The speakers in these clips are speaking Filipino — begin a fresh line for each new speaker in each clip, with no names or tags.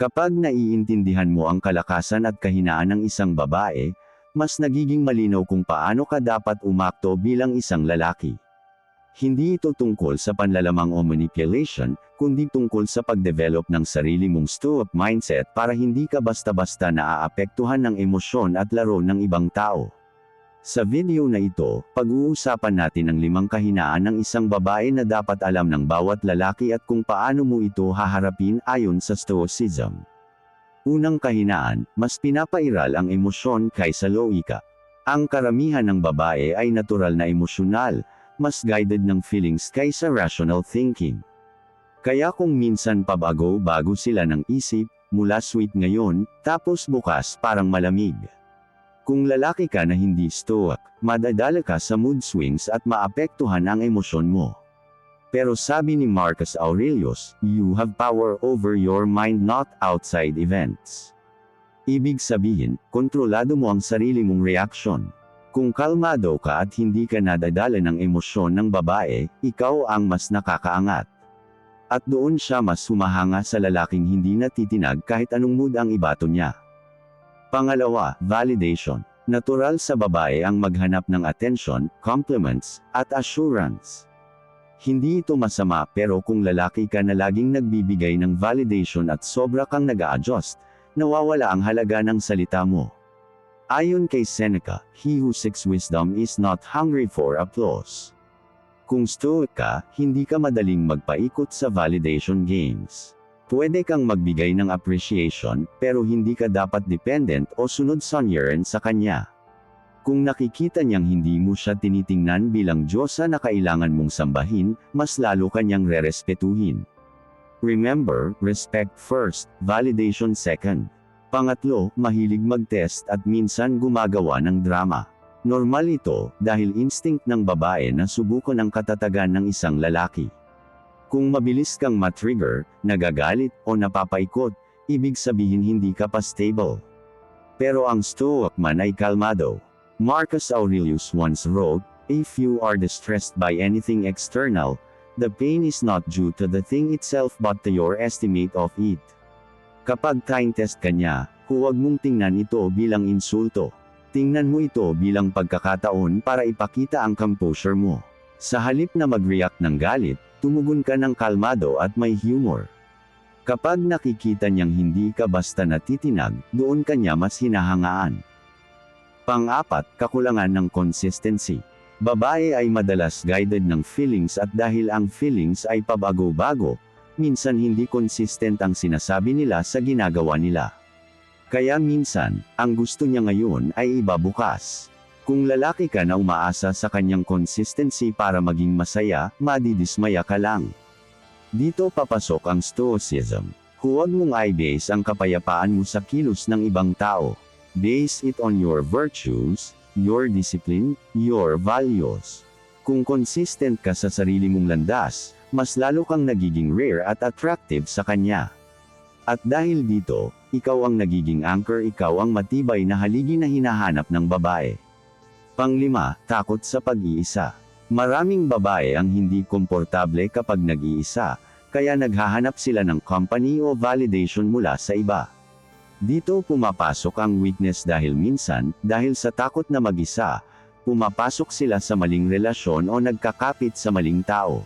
Kapag naiintindihan mo ang kalakasan at kahinaan ng isang babae, mas nagiging malinaw kung paano ka dapat umakto bilang isang lalaki. Hindi ito tungkol sa panlalamang o manipulation, kundi tungkol sa pagdevelop ng sarili mong stoic mindset para hindi ka basta-basta naaapektuhan ng emosyon at laro ng ibang tao. Sa video na ito, pag-uusapan natin ang limang kahinaan ng isang babae na dapat alam ng bawat lalaki at kung paano mo ito haharapin ayon sa Stoicism. Unang kahinaan, mas pinapairal ang emosyon kaysa loika. Ang karamihan ng babae ay natural na emosyonal, mas guided ng feelings kaysa rational thinking. Kaya kung minsan pabago-bago sila ng isip, mula sweet ngayon, tapos bukas parang malamig. Kung lalaki ka na hindi stoic, madadala ka sa mood swings at maapektuhan ang emosyon mo. Pero sabi ni Marcus Aurelius, you have power over your mind not outside events. Ibig sabihin, kontrolado mo ang sarili mong reaksyon. Kung kalmado ka at hindi ka nadadala ng emosyon ng babae, ikaw ang mas nakakaangat. At doon siya mas humahanga sa lalaking hindi natitinag kahit anong mood ang ibato niya. Pangalawa, validation. Natural sa babae ang maghanap ng attention, compliments, at assurance. Hindi ito masama pero kung lalaki ka na laging nagbibigay ng validation at sobra kang nag-a-adjust, nawawala ang halaga ng salita mo. Ayon kay Seneca, he who seeks wisdom is not hungry for applause. Kung stoic ka, hindi ka madaling magpaikot sa validation games. Pwede kang magbigay ng appreciation, pero hindi ka dapat dependent o sunod sonyerin sa kanya. Kung nakikita niyang hindi mo siya tinitingnan bilang Diyosa na kailangan mong sambahin, mas lalo kanyang rerespetuhin. Remember, respect first, validation second. Pangatlo, mahilig mag-test at minsan gumagawa ng drama. Normal ito, dahil instinct ng babae na subukan ang katatagan ng isang lalaki. Kung mabilis kang matrigger, nagagalit, o napapaikot, ibig sabihin hindi ka pa stable. Pero ang stoic man ay kalmado. Marcus Aurelius once wrote, If you are distressed by anything external, the pain is not due to the thing itself but to your estimate of it. Kapag time test ka niya, huwag mong tingnan ito bilang insulto. Tingnan mo ito bilang pagkakataon para ipakita ang composure mo. Sa halip na mag-react ng galit, tumugon ka ng kalmado at may humor. Kapag nakikita niyang hindi ka basta natitinag, doon ka niya mas hinahangaan. Pang-apat, kakulangan ng consistency. Babae ay madalas guided ng feelings at dahil ang feelings ay pabago-bago, minsan hindi consistent ang sinasabi nila sa ginagawa nila. Kaya minsan, ang gusto niya ngayon ay iba bukas. Kung lalaki ka na umaasa sa kanyang consistency para maging masaya, madidismaya ka lang. Dito papasok ang stoicism. Huwag mong i-base ang kapayapaan mo sa kilos ng ibang tao. Base it on your virtues, your discipline, your values. Kung consistent ka sa sarili mong landas, mas lalo kang nagiging rare at attractive sa kanya. At dahil dito, ikaw ang nagiging anchor ikaw ang matibay na haligi na hinahanap ng babae. Panglima, takot sa pag-iisa. Maraming babae ang hindi komportable kapag nag-iisa, kaya naghahanap sila ng company o validation mula sa iba. Dito pumapasok ang weakness dahil minsan, dahil sa takot na mag-isa, pumapasok sila sa maling relasyon o nagkakapit sa maling tao.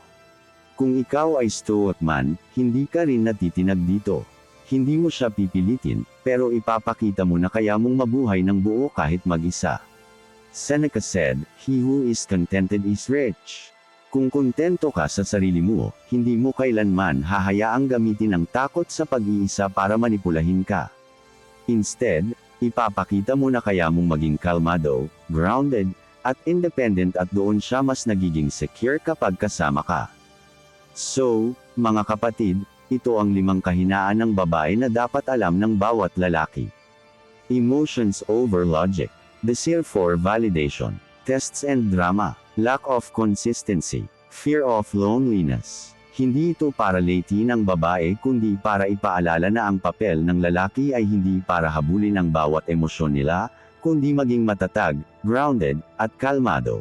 Kung ikaw ay stoic man, hindi ka rin natitinag dito. Hindi mo siya pipilitin, pero ipapakita mo na kaya mong mabuhay ng buo kahit mag-isa. Seneca said, He who is contented is rich. Kung kontento ka sa sarili mo, hindi mo kailanman hahayaang gamitin ang takot sa pag-iisa para manipulahin ka. Instead, ipapakita mo na kaya mong maging kalmado, grounded, at independent at doon siya mas nagiging secure kapag kasama ka. So, mga kapatid, ito ang limang kahinaan ng babae na dapat alam ng bawat lalaki. Emotions over logic. Desire for validation. Tests and drama. Lack of consistency. Fear of loneliness. Hindi ito para latin ang babae kundi para ipaalala na ang papel ng lalaki ay hindi para habulin ang bawat emosyon nila, kundi maging matatag, grounded, at kalmado.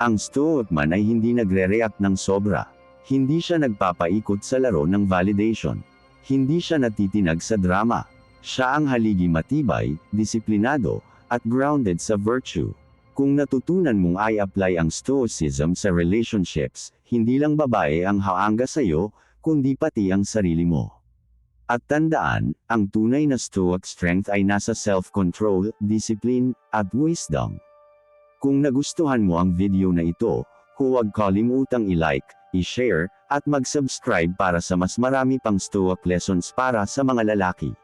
Ang stoic man ay hindi nagre-react ng sobra. Hindi siya nagpapaikot sa laro ng validation. Hindi siya natitinag sa drama. Siya ang haligi matibay, disiplinado, at grounded sa virtue. Kung natutunan mong i-apply ang stoicism sa relationships, hindi lang babae ang haanga sa'yo, kundi pati ang sarili mo. At tandaan, ang tunay na stoic strength ay nasa self-control, discipline, at wisdom. Kung nagustuhan mo ang video na ito, huwag kalimutang i-like, i-share, at mag-subscribe para sa mas marami pang stoic lessons para sa mga lalaki.